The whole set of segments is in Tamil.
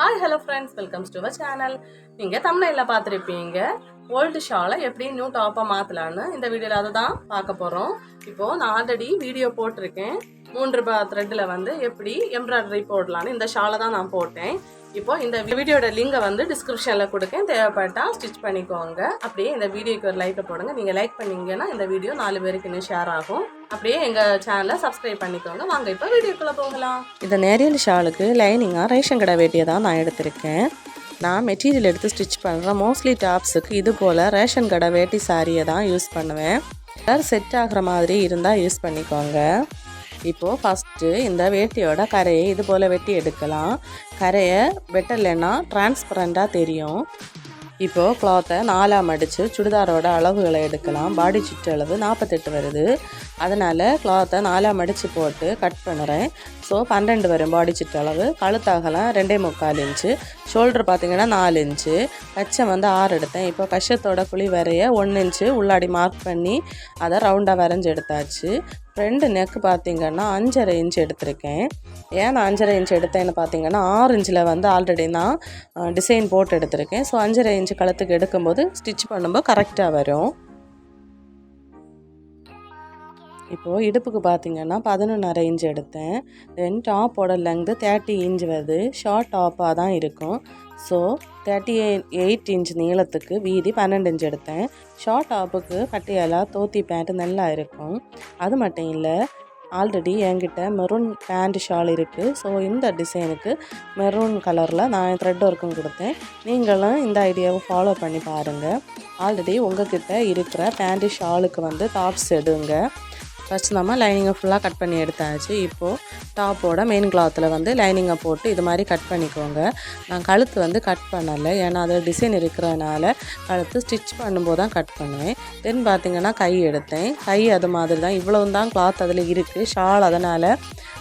Hi hello friends welcomes to our channel நீங்கள் தமிழில் பார்த்துருப்பீங்க. ஓல்டு ஷாலை எப்படி நியூ டாப்பாக மாற்றலான்னு இந்த வீடியோவில் அதை தான் பார்க்க போகிறோம் இப்போது நான் ஆல்ரெடி வீடியோ போட்டிருக்கேன். மூன்று ரூபா த்ரெட்டில் வந்து எப்படி எம்ப்ராய்டரி போடலான்னு இந்த ஷாலை தான் நான் போட்டேன். இப்போது இந்த வீடியோட லிங்கை வந்து டிஸ்கிரிப்ஷனில் கொடுக்கேன். தேவைப்பட்டால் ஸ்டிச் பண்ணிக்கோங்க. அப்படியே இந்த வீடியோக்கு ஒரு லைக்கை போடுங்க. நீங்கள் லைக் பண்ணிங்கன்னா இந்த வீடியோ நாலு பேருக்கு இன்னும் ஷேர் ஆகும். அப்படியே எங்கள் சேனலை சப்ஸ்கிரைப் பண்ணிக்கோங்க. வாங்க இப்போ வீடியோக்குள்ளே போகலாம். இந்த நேரியல் ஷாலுக்கு லைனிங்காக ரேஷன் கடை வேட்டியை தான் நான் எடுத்திருக்கேன். நான் மெட்டீரியல் எடுத்து ஸ்டிச் பண்ணுற மோஸ்ட்லி டாப்ஸுக்கு இது போல் ரேஷன் கடை வேட்டி சாரியை தான் யூஸ் பண்ணுவேன். கலர் செட் ஆகிற மாதிரி இருந்தால் யூஸ் பண்ணிக்கோங்க. இப்போது ஃபஸ்ட்டு இந்த வேட்டியோட கரையை இது போல் வெட்டி எடுக்கலாம். கரையை வெட்டலைன்னா டிரான்ஸ்பரண்ட்டாக தெரியும். இப்போது கிளாத்தை நாலாக மடித்து சுடிதாரோட அளவுகளை எடுக்கலாம். பாடி சுற்றளவு நாற்பத்தெட்டு வருது. அதனால் கிளாத்தை நாலாக மடித்து போட்டு கட் பண்ணுறேன். ஸோ பன்னெண்டு வரும் பாடி சுற்றளவு கழுத்தாகலாம் ரெண்டே முக்கால் இன்ச்சு ஷோல்டர் பார்த்திங்கன்னா நாலு இன்ச்சு கச்சம் வந்து ஆறு எடுத்தேன். இப்போ கஷத்தோட குழி வரைய ஒன்று இன்ச்சு உள்ளாடி மார்க் பண்ணி அதை ரவுண்டாக வரைஞ்சி எடுத்தாச்சு. ஃப்ரெண்டு நெக் பார்த்தீங்கன்னா அஞ்சரை இன்ச் எடுத்திருக்கேன். ஏன் நான் அஞ்சரை இன்ச் எடுத்தேன்னு பார்த்தீங்கன்னா ஆறு இன்ச்சில் வந்து ஆல்ரெடி நான் டிசைன் போட்டு எடுத்திருக்கேன். ஸோ அஞ்சரை இன்ச் கழுத்துக்கு எடுக்கும்போது ஸ்டிச் பண்ணும்போது கரெக்டாக வரும். இப்போது இடுப்புக்கு பார்த்தீங்கன்னா பதினொன்றரை இன்ச் எடுத்தேன். தென் டாப்போட லெங்து தேர்ட்டி இன்ச் வருது. ஷார்ட் டாப்பாக தான் இருக்கும். ஸோ தேர்ட்டி எயிட் இன்ச் நீளத்துக்கு வீதி பன்னெண்டு இன்ச் எடுத்தேன். ஷார்ட் டாப்புக்கு பட்டியாலா தோத்தி பேண்ட் நல்லா இருக்கும். அது மட்டும் இல்லை ஆல்ரெடி என்கிட்ட மெரூன் பேண்ட் ஷால் இருக்குது ஸோ இந்த டிசைனுக்கு மெரூன் கலரில் நான் த்ரெட் ஒர்க்கும் கொடுத்தேன். நீங்களும் இந்த ஐடியாவை ஃபாலோ பண்ணி பாருங்கள் ஆல்ரெடி உங்ககிட்ட இருக்கிற பேண்ட் ஷாலுக்கு வந்து டாப்ஸ் எடுங்க. ஃபஸ்ட் நம்ம லைனிங்கை ஃபுல்லாக கட் பண்ணி எடுத்தாச்சு. இப்போது டாப்போட மெயின் கிளாத்தில் வந்து லைனிங்கை போட்டு இது மாதிரி கட் பண்ணிக்கோங்க. நான் கழுத்து வந்து கட் பண்ணலை. ஏன்னா அதில் டிசைன் இருக்கிறதுனால கழுத்து ஸ்டிச் பண்ணும்போது தான் கட் பண்ணுவேன். தென் பார்த்திங்கன்னா கை எடுத்தேன். கை அது மாதிரி தான். இவ்வளவு தான் கிளாத் அதில் இருக்குது ஷால் அதனால்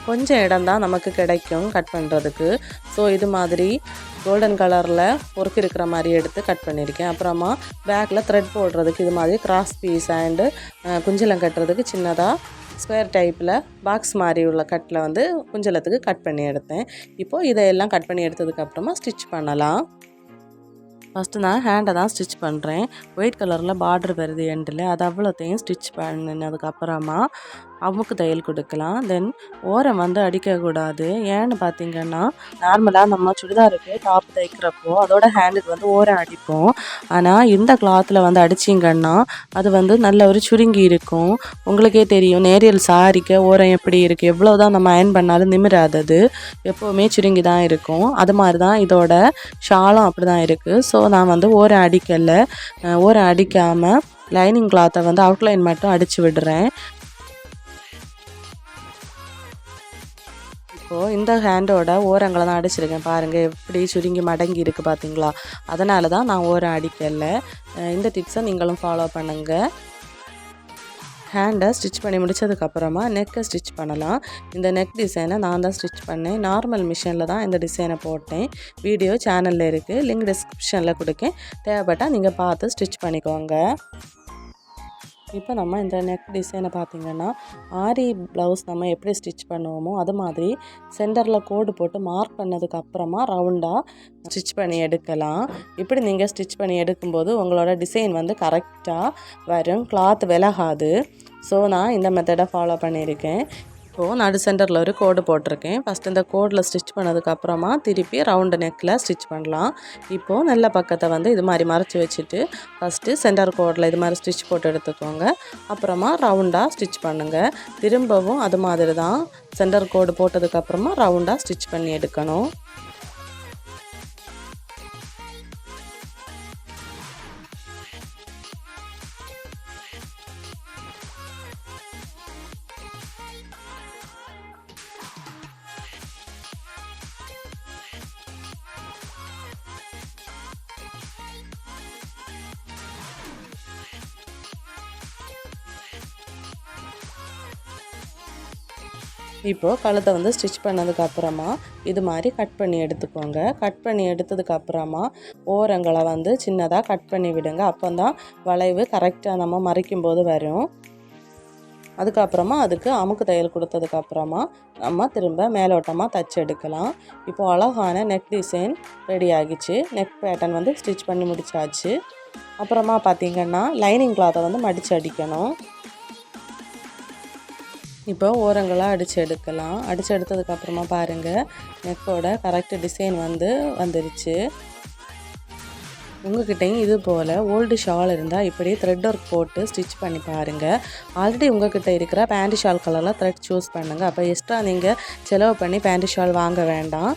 கொஞ்சம் இடம் தான் நமக்கு கிடைக்கும் கட் பண்ணுறதுக்கு ஸோ இது மாதிரி கோல்டன் கலரில் பொறுக்கு இருக்கிற மாதிரி எடுத்து கட் பண்ணியிருக்கேன். அப்புறமா பேக்கில் த்ரெட் போடுறதுக்கு இது மாதிரி கிராஸ் பீஸ் அண்டு குஞ்சலம் கட்டுறதுக்கு சின்னதாக ஸ்கொயர் டைப்பில் பாக்ஸ் மாதிரி உள்ள கட்டில் வந்து குஞ்சலத்துக்கு கட் பண்ணி எடுத்தேன். இப்போது இதையெல்லாம் கட் பண்ணி எடுத்ததுக்கப்புறமா ஸ்டிச் பண்ணலாம். ஃபஸ்ட்டு நான் ஹேண்டை தான் ஸ்டிச் பண்ணுறேன் ஒயிட் கலரில் பார்டர் வருது எண்டில் அது அவ்வளோத்தையும் ஸ்டிச் பண்ணினதுக்கப்புறமா அமுக்கு தையல் கொடுக்கலாம். தென் ஓரம் வந்து அடிக்கக்கூடாது ஏன்னு பார்த்தீங்கன்னா நார்மலாக நம்ம சுடிதாருக்கு டாப் தைக்கிறப்போ அதோட ஹேண்டுக்கு வந்து ஓரம் அடிப்போம். ஆனால் இந்த கிளாத்தில் வந்து அடிச்சிங்கன்னா அது வந்து நல்ல ஒரு சுருங்கி இருக்கும். உங்களுக்கே தெரியும் நேரியல் சாரிக்க ஓரம் எப்படி இருக்குது எவ்வளோ தான் நம்ம அயன் பண்ணாலும் நிமிராதது. எப்போவுமே சுருங்கி தான் இருக்கும். அது மாதிரி தான் இதோட ஷாலும் அப்படி தான் இருக்குது ஸோ நான் வந்து ஓரம் அடிக்கலை. ஓரம் அடிக்காமல் லைனிங் கிளாத்தை வந்து அவுட்லைன் மட்டும் அடித்து விடுறேன். இப்போது இந்த ஹேண்டோட ஓரங்களை தான் அடிச்சிருக்கேன் பாருங்கள் எப்படி சுருங்கி மடங்கி இருக்குது பார்த்தீங்களா அதனால தான் நான் ஓரம் அடிக்கலை. இந்த டிப்ஸை நீங்களும் ஃபாலோ பண்ணுங்கள் ஹேண்டை ஸ்டிச் பண்ணி முடிச்சதுக்கப்புறமா நெக்கை ஸ்டிச் பண்ணலாம். இந்த நெக் டிசைனை நான் தான் ஸ்டிச் பண்ணேன். நார்மல் மிஷினில் தான் இந்த டிசைனை போட்டேன். வீடியோ சேனலில் இருக்குது லிங்க் டிஸ்கிரிப்ஷனில் கொடுக்கேன். தேவைப்பட்டால் நீங்கள் பார்த்து ஸ்டிச் பண்ணிக்கோங்க. இப்போ நம்ம இந்த நெக் டிசைனை பார்த்தீங்கன்னா ஆரி ப்ளவுஸ் நம்ம எப்படி ஸ்டிச் பண்ணுவோமோ அது மாதிரி சென்டரில் கோடு போட்டு மார்க் பண்ணதுக்கு அப்புறமா ரவுண்டாக ஸ்டிச் பண்ணி எடுக்கலாம். இப்படி நீங்கள் ஸ்டிச் பண்ணி எடுக்கும்போது உங்களோட டிசைன் வந்து கரெக்டாக வரும். கிளாத் விலகாது. ஸோ நான் இந்த மெத்தடை ஃபாலோ பண்ணியிருக்கேன். இப்போது நடு சென்டரில் ஒரு கோடு போட்டிருக்கேன். ஃபஸ்ட் இந்த கோடில் ஸ்டிச் பண்ணதுக்கப்புறமா திருப்பி ரவுண்டு நெக்கில் ஸ்டிச் பண்ணலாம். இப்போது நல்ல பக்கத்தை வந்து இது மாதிரி மறைச்சி வச்சுட்டு ஃபஸ்ட்டு சென்டர் கோடில் இது மாதிரி ஸ்டிச் போட்டு எடுத்துக்கோங்க. அப்புறமா ரவுண்டாக ஸ்டிச் பண்ணுங்கள் திரும்பவும் அது மாதிரி தான் சென்டர் கோடு போட்டதுக்கப்புறமா ரவுண்டாக ஸ்டிச் பண்ணி எடுக்கணும். இப்போது கழுத்தை வந்து ஸ்டிச் பண்ணதுக்கப்புறமா இது மாதிரி கட் பண்ணி எடுத்துக்கோங்க. கட் பண்ணி எடுத்ததுக்கப்புறமா ஓரங்களை வந்து சின்னதாக கட் பண்ணி விடுங்க. அப்போ தான் வளைவு கரெக்டாக நம்ம மறைக்கும் போது வரும். அதுக்கப்புறமா அதுக்கு அமுக்கு தையல் கொடுத்ததுக்கப்புறமா நம்ம திரும்ப மேலோட்டமாக தச்சு எடுக்கலாம். இப்போ அழகான நெக் டிசைன் ரெடி ஆகிச்சு. நெக் பேட்டர்ன் வந்து ஸ்டிச் பண்ணி முடிச்சாச்சு. அப்புறமா பார்த்திங்கன்னா லைனிங் கிளாத்தை வந்து மடித்து அடிக்கணும். இப்போ ஓரங்களாக அடித்து எடுக்கலாம். அடித்து எடுத்ததுக்கப்புறமா பாருங்கள் நெக்கோட கரெக்ட் டிசைன் வந்து வந்துருச்சு. உங்ககிட்டயும் இது போல் ஓல்டு ஷால் இருந்தால் இப்படி த்ரெட் ஒர்க் போட்டு ஸ்டிச் பண்ணி பாருங்கள் ஆல்ரெடி உங்ககிட்ட இருக்கிற பேண்ட் ஷால் கலரில் த்ரெட் சூஸ் பண்ணுங்கள் அப்போ எக்ஸ்ட்ரா நீங்கள் செலவு பண்ணி பேண்ட் ஷால் வாங்க வேண்டாம்.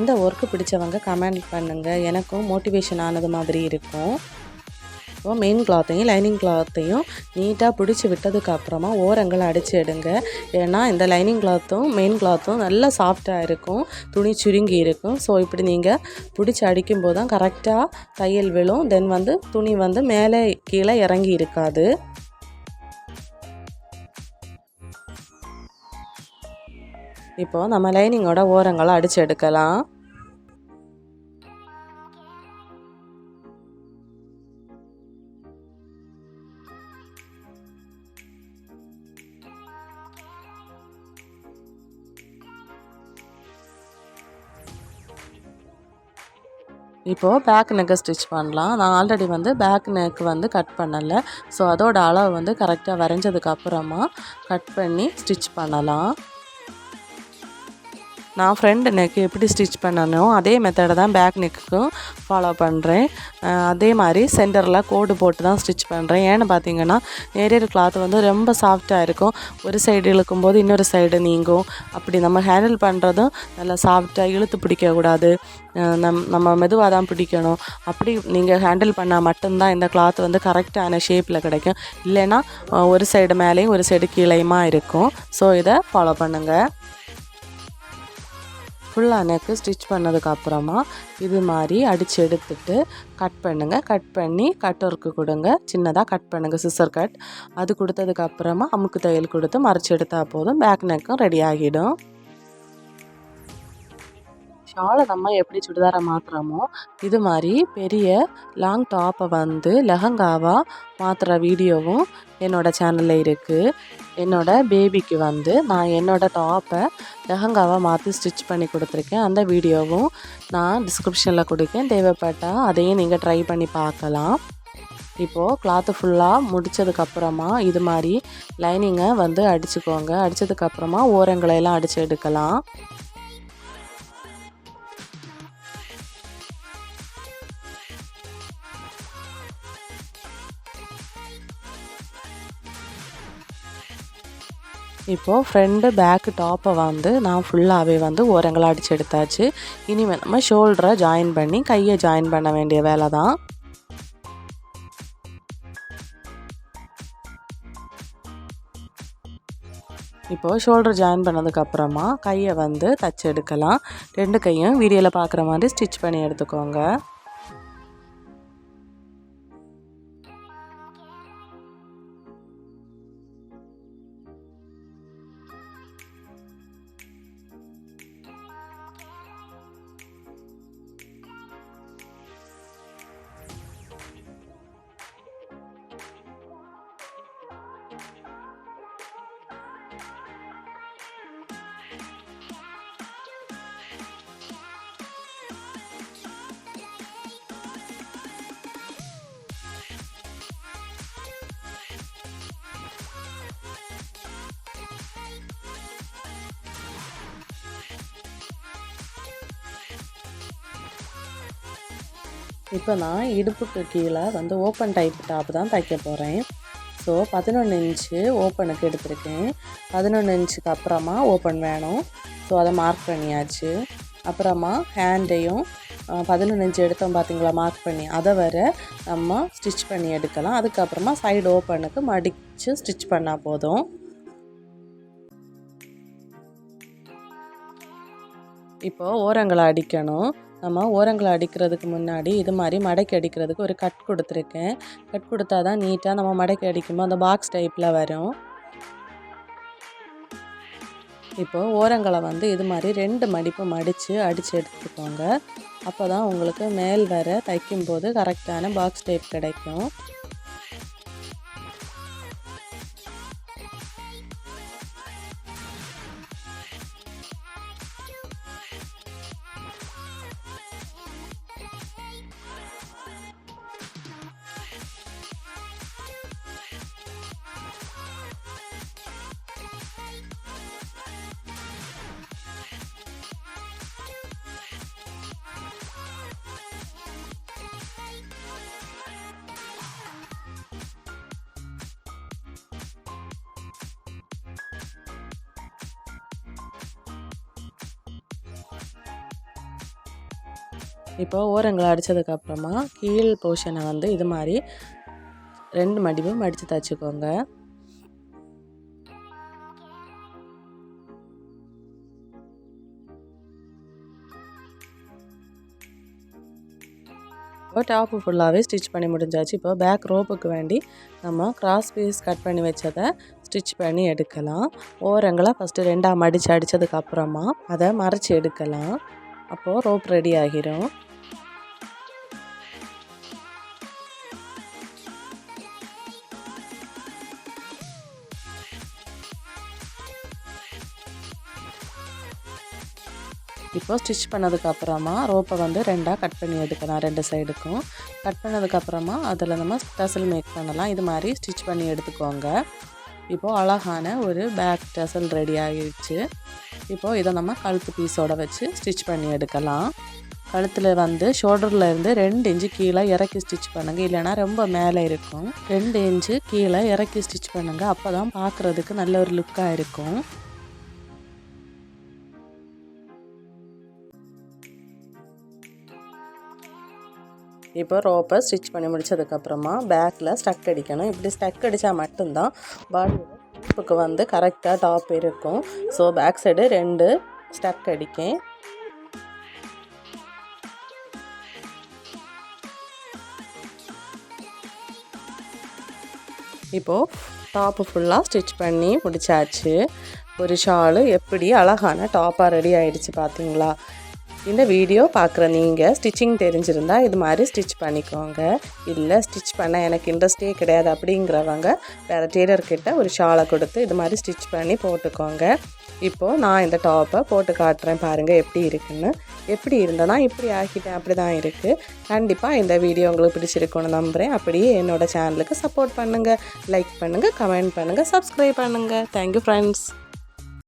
இந்த ஒர்க்கு பிடிச்சவங்க கமெண்ட் பண்ணுங்கள் எனக்கும் மோட்டிவேஷன் ஆனது மாதிரி இருக்கும். இப்போ மெயின் கிளாத்தையும் லைனிங் கிளாத்தையும் நீட்டாக பிடிச்சி விட்டதுக்கப்புறமா ஓரங்களை அடித்து எடுங்க. ஏன்னா இந்த லைனிங் கிளாத்தும் மெயின் கிளாத்தும் நல்லா சாஃப்டாக இருக்கும். துணி சுருங்கி இருக்கும். ஸோ இப்படி நீங்கள் பிடிச்சி அடிக்கும்போது தான் கரெக்டாக தையல் விழும். தென் வந்து துணி வந்து மேலே கீழே இறங்கி இருக்காது. இப்போ நம்ம லைனிங்கோட ஓரங்களை அடித்து எடுக்கலாம். இப்போது பேக் நெக்கை ஸ்டிச் பண்ணலாம். நான் ஆல்ரெடி வந்து பேக் நெக் வந்து கட் பண்ணலை. ஸோ அதோட அளவு வந்து கரெக்டாக வரைஞ்சதுக்கப்புறமா கட் பண்ணி ஸ்டிச் பண்ணலாம். நான் ஃப்ரண்ட் நெக் எப்படி ஸ்டிச் பண்ணனோ அதே மெத்தடை தான் பேக் நெக்குக்கும் ஃபாலோ பண்ணுறேன் அதே மாதிரி சென்டரில் கோடு போட்டு தான் ஸ்டிச் பண்ணுறேன் ஏன்னு பார்த்தீங்கன்னா நேரியர் கிளாத் வந்து ரொம்ப சாஃப்டாக இருக்கும். ஒரு சைடு இழுக்கும்போது இன்னொரு சைடு நீங்கும். அப்படி நம்ம ஹேண்டில் பண்ணுறதும் நல்லா சாஃப்டாக இழுத்து பிடிக்கக்கூடாது நம் நம்ம மெதுவாக தான் பிடிக்கணும். அப்படி நீங்கள் ஹேண்டில் பண்ணால் மட்டும்தான் இந்த கிளாத் வந்து கரெக்டான ஷேப்பில் கிடைக்கும். இல்லைன்னா ஒரு சைடு மேலேயும் ஒரு சைடு கீழேயுமா இருக்கும். ஸோ இதை ஃபாலோ பண்ணுங்கள் ஃபுல்லாக நெக்கு ஸ்டிச் பண்ணதுக்கப்புறமா இது மாதிரி அடித்து எடுத்துட்டு கட் பண்ணுங்கள் கட் பண்ணி கட் ஒர்க்கு கொடுங்க. சின்னதாக கட் பண்ணுங்கள் சிசர் கட் அது கொடுத்ததுக்கப்புறமா அமுக்கு தையல் கொடுத்து மறைச்சி எடுத்தால் போதும். பேக் நெக்கும் ரெடி ஆகிடும். ஷாலை நம்ம எப்படி சுடிதாரை மாற்றுறோமோ இது மாதிரி பெரிய லாங் டாப்பை வந்து லெஹங்காவாக மாற்றுற வீடியோவும் என்னோடய சேனலில் இருக்குது என்னோடய பேபிக்கு வந்து நான் என்னோடய டாப்பை லெஹங்காவாக மாற்றி ஸ்டிச் பண்ணி கொடுத்துருக்கேன். அந்த வீடியோவும் நான் டிஸ்கிரிப்ஷனில் கொடுக்கேன். தேவைப்பட்டால் அதையும் நீங்கள் ட்ரை பண்ணி பார்க்கலாம். இப்போது கிளாத்து ஃபுல்லாக முடித்ததுக்கப்புறமா இது மாதிரி லைனிங்கை வந்து அடிச்சுக்கோங்க. அடித்ததுக்கப்புறமா ஓரங்களையெல்லாம் அடித்து எடுக்கலாம். இப்போது ஃப்ரண்ட்டு பேக்கு டாப்பை வந்து நான் ஃபுல்லாகவே வந்து ஓரங்களை அடித்து எடுத்தாச்சு. இனிமேல் நம்ம ஷோல்டரை ஜாயின் பண்ணி கையை ஜாயின் பண்ண வேண்டிய வேலை தான். இப்போது ஷோல்டர் ஜாயின் பண்ணதுக்கப்புறமா கையை வந்து தச்சு எடுக்கலாம். ரெண்டு கையும் வீடியோவில் பார்க்குற மாதிரி ஸ்டிச் பண்ணி எடுத்துக்கோங்க. இப்போ நான் இடுப்புக்கு கீழே வந்து ஓப்பன் டைப் டாப் தான் தைக்க போகிறேன் ஸோ பதினொன்று இன்ச்சு ஓப்பனுக்கு எடுத்திருக்கேன். பதினொன்று இன்ச்சுக்கு அப்புறமா ஓப்பன் வேணும். ஸோ அதை மார்க் பண்ணியாச்சு. அப்புறமா ஹேண்டையும் பதினொன்று இன்ச்சு எடுத்தோம் பார்த்தீங்களா மார்க் பண்ணி அதை வர நம்ம ஸ்டிச் பண்ணி எடுக்கலாம். அதுக்கப்புறமா சைடு ஓப்பனுக்கு மடித்து ஸ்டிச் பண்ணால் போதும். இப்போது ஓரங்களை அடிக்கணும். நம்ம ஓரங்களை அடிக்கிறதுக்கு முன்னாடி இது மாதிரி மடக்கி அடிக்கிறதுக்கு ஒரு கட் கொடுத்துருக்கேன். கட் கொடுத்தா தான் நீட்டாக நம்ம மடக்கி அடிக்கும்போது அந்த பாக்ஸ் டைப்பில் வரும். இப்போது ஓரங்களை வந்து இது மாதிரி ரெண்டு மடிப்பு மடித்து அடித்து எடுத்துக்கோங்க. அப்போ தான் உங்களுக்கு மேல் வர தைக்கும்போது கரெக்டான பாக்ஸ் டைப் கிடைக்கும். இப்போ ஓரங்களை அடித்ததுக்கப்புறமா கீழ் போர்ஷனை வந்து இது மாதிரி ரெண்டு மடிப்பும் மடித்து தைச்சிக்கோங்க. இப்போ டாப்பு ஃபுல்லாகவே ஸ்டிச் பண்ணி முடிஞ்சாச்சு. இப்போ பேக் ரோப்புக்கு வேண்டி நம்ம கிராஸ் பீஸ் கட் பண்ணி வச்சதை ஸ்டிச் பண்ணி எடுக்கலாம். ஓரங்களை ஃபஸ்ட்டு ரெண்டாக மடித்து அடித்ததுக்கப்புறமா அதை மறைச்சி எடுக்கலாம். அப்போது ரோப் ரெடி ஆகிரும். இப்போ ஸ்டிச் பண்ணதுக்கப்புறமா ரோப்பை வந்து ரெண்டாக கட் பண்ணி எடுக்கலாம் ரெண்டு சைடுக்கும். கட் பண்ணதுக்கப்புறமா அதில் நம்ம டசல் மேக் பண்ணலாம். இது மாதிரி ஸ்டிச் பண்ணி எடுத்துக்கோங்க. இப்போது அழகான ஒரு பேக் டசல் ரெடி ஆகிடுச்சு. இப்போது இதை நம்ம கழுத்து பீஸோட வச்சு ஸ்டிச் பண்ணி எடுக்கலாம். கழுத்தில் வந்து ஷோல்டரில் இருந்து ரெண்டு இன்ச்சு கீழே இறக்கி ஸ்டிச் பண்ணுங்கள் இல்லைன்னா ரொம்ப மேலே இருக்கும். ரெண்டு இன்ச்சு கீழே இறக்கி ஸ்டிச் பண்ணுங்கள் அப்போ தான் பார்க்குறதுக்கு நல்ல ஒரு லுக்காக இருக்கும். இப்போ ரோப்பை ஸ்டிச் பண்ணி முடித்ததுக்கப்புறமா பேக்கில் ஸ்டக் அடிக்கணும். இப்படி ஸ்டக் அடித்தா மட்டும்தான் பாடியோட டாப்புக்கு வந்து கரெக்டாக டாப் இருக்கும். ஸோ பேக் சைடு ரெண்டு ஸ்டக் அடிக்கேன் இப்போது டாப்பு ஃபுல்லாக ஸ்டிச் பண்ணி முடித்தாச்சு ஒரு ஷாலு எப்படி அழகான டாப்பாக ரெடி ஆயிடுச்சு பார்த்தீங்களா இந்த வீடியோ பார்க்குற நீங்கள் ஸ்டிச்சிங் தெரிஞ்சிருந்தால் இது மாதிரி ஸ்டிச் பண்ணிக்கோங்க. இல்லை ஸ்டிச் பண்ண எனக்கு இன்ட்ரெஸ்டே கிடையாது அப்படிங்கிறவங்க வேறு டெய்லர்கிட்ட ஒரு ஷாலை கொடுத்து இது மாதிரி ஸ்டிச் பண்ணி போட்டுக்கோங்க. இப்போது நான் இந்த டாப்பை போட்டு காட்டுறேன் பாருங்கள் எப்படி இருக்குன்னு. எப்படி இருந்தேன்னா இப்படி ஆக்கிட்டேன் அப்படி தான் இருக்குது கண்டிப்பாக இந்த வீடியோ உங்களுக்கு பிடிச்சிருக்குன்னு நம்புகிறேன் அப்படியே என்னோட சேனலுக்கு சப்போர்ட் பண்ணுங்கள் லைக் பண்ணுங்கள் கமெண்ட் பண்ணுங்கள் சப்ஸ்கிரைப் பண்ணுங்கள் தேங்க்யூ ஃப்ரெண்ட்ஸ்